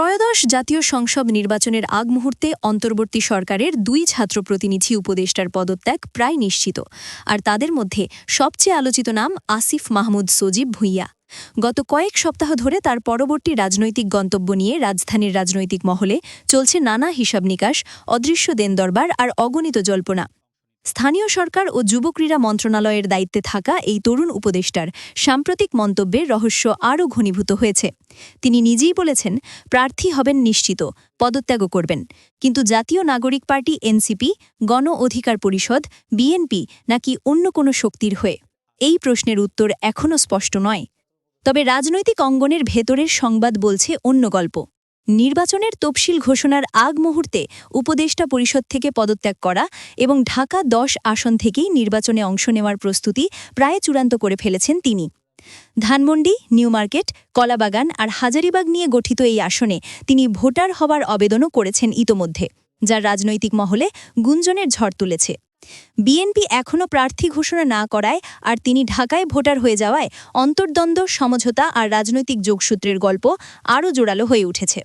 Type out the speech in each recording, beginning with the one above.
ত্রয়োদশ জাতীয় সংসদ নির্বাচনের আগ মুহূর্তে অন্তর্বর্তী সরকারের দুই ছাত্র প্রতিনিধি উপদেষ্টার পদত্যাগ প্রায় নিশ্চিত। আর তাদের মধ্যে সবচেয়ে আলোচিত নাম আসিফ মাহমুদ সজীব ভুইয়া। গত কয়েক সপ্তাহ ধরে তার পরবর্তী রাজনৈতিক গন্তব্য নিয়ে রাজধানীর রাজনৈতিক মহলে চলছে নানা হিসাব নিকাশ, অদৃশ্য দেনদরবার আর অগণিত জল্পনা। স্থানীয় সরকার ও যুব ক্রীড়া মন্ত্রণালয়ের দায়িত্বে থাকা এই তরুণ উপদেষ্টার সাম্প্রতিক মন্তব্যের রহস্য আরও ঘনীভূত হয়েছে। তিনি নিজেই বলেছেন, প্রার্থী হবেন নিশ্চিত, পদত্যাগও করবেন। কিন্তু জাতীয় নাগরিক পার্টি এনসিপি, গণ অধিকার পরিষদ, বিএনপি নাকি অন্য কোনো শক্তির হয়ে? এই প্রশ্নের উত্তর এখনও স্পষ্ট নয়। তবে রাজনৈতিক অঙ্গনের ভেতরের সংবাদ বলছে অন্য গল্প। নির্বাচনের তফসিল ঘোষণার আগ মুহূর্তে উপদেষ্টা পরিষদ থেকে পদত্যাগ করা এবং ঢাকা দশ আসন থেকেই নির্বাচনে অংশ নেওয়ার প্রস্তুতি প্রায় চূড়ান্ত করে ফেলেছেন তিনি। ধানমন্ডি, নিউ মার্কেট, কলাবাগান আর হাজারিবাগ নিয়ে গঠিত এই আসনে তিনি ভোটার হবার আবেদনও করেছেন ইতোমধ্যে যা রাজনৈতিক মহলে গুঞ্জনের ঝড় তুলেছে। বিএনপি এখনও প্রার্থী ঘোষণা না করায় আর তিনি ঢাকায় ভোটার হয়ে যাওয়ায় অন্তর্দ্বন্দ্ব, সমঝোতা আর রাজনৈতিক যোগসূত্রের গল্প আরও জোরালো হয়ে উঠেছে।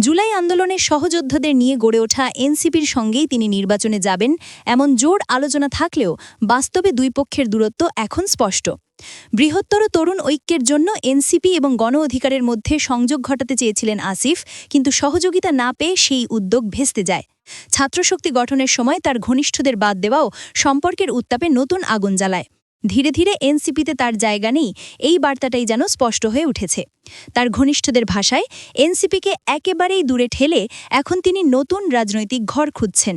জুলাই আন্দোলনের সহযোদ্ধাদের নিয়ে গড়ে ওঠা এনসিপির সঙ্গেই তিনি নির্বাচনে যাবেন, এমন জোর আলোচনা থাকলেও বাস্তবে দুই পক্ষের দূরত্ব এখন স্পষ্ট। বৃহত্তর তরুণ ঐক্যের জন্য এনসিপি এবং গণ অধিকারের মধ্যে সংযোগ ঘটাতে চেয়েছিলেন আসিফ, কিন্তু সহযোগিতা না পেয়ে সেই উদ্যোগ ভেস্তে যায়। ছাত্রশক্তি গঠনের সময় তার ঘনিষ্ঠদের বাদ দেওয়াও সম্পর্কের উত্তাপে নতুন আগুন জ্বালায়। ধীরে ধীরে এনসিপিতে তার জায়গা নেই, এই বার্তাটাই যেন স্পষ্ট হয়ে উঠেছে। তার ঘনিষ্ঠদের ভাষায়, এনসিপিকে একেবারেই দূরে ঠেলে এখন তিনি নতুন রাজনৈতিক ঘর খুঁজছেন।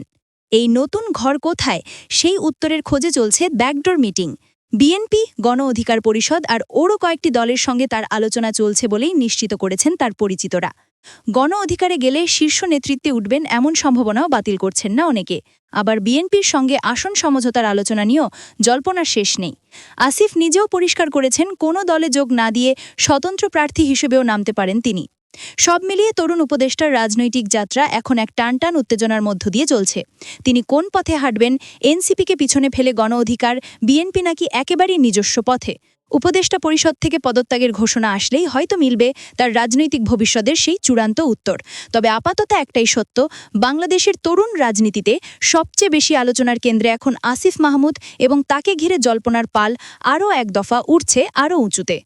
এই নতুন ঘর কোথায়, সেই উত্তরের খোঁজে চলছে ব্যাকডোর মিটিং। বিএনপি, গণ অধিকার পরিষদ আর ওরও কয়েকটি দলের সঙ্গে তার আলোচনা চলছে বলেই নিশ্চিত করেছেন তার পরিচিতরা। গণ অধিকারে গেলে শীর্ষ নেতৃত্বে উঠবেন এমন সম্ভাবনাও বাতিল করছেন না অনেকে। আবার বিএনপির সঙ্গে আসন সমঝোতার আলোচনা নিয়েও জল্পনার শেষ নেই। আসিফ নিজেও পরিষ্কার করেছেন, কোনো দলে যোগ না দিয়ে স্বতন্ত্র প্রার্থী হিসেবেও নামতে পারেন তিনি। সব মিলিয়ে তরুণ উপদেষ্টার রাজনৈতিক যাত্রা এখন এক টানটান উত্তেজনার মধ্য দিয়ে চলছে। তিনি কোন পথে হাঁটবেন, এনসিপিকে পিছনে ফেলে গণ অধিকার, বিএনপি নাকি একেবারেই নিজস্ব পথে? উপদেষ্টা পরিষদ থেকে পদত্যাগের ঘোষণা আসলেই হয়তো মিলবে তার রাজনৈতিক ভবিষ্যতের সেই চূড়ান্ত উত্তর। তবে আপাতত একটাই সত্য, বাংলাদেশের তরুণ রাজনীতিতে সবচেয়ে বেশি আলোচনার কেন্দ্রে এখন আসিফ মাহমুদ এবং তাকে ঘিরে জল্পনার পাল আরও এক দফা উঠছে আরও উঁচুতে।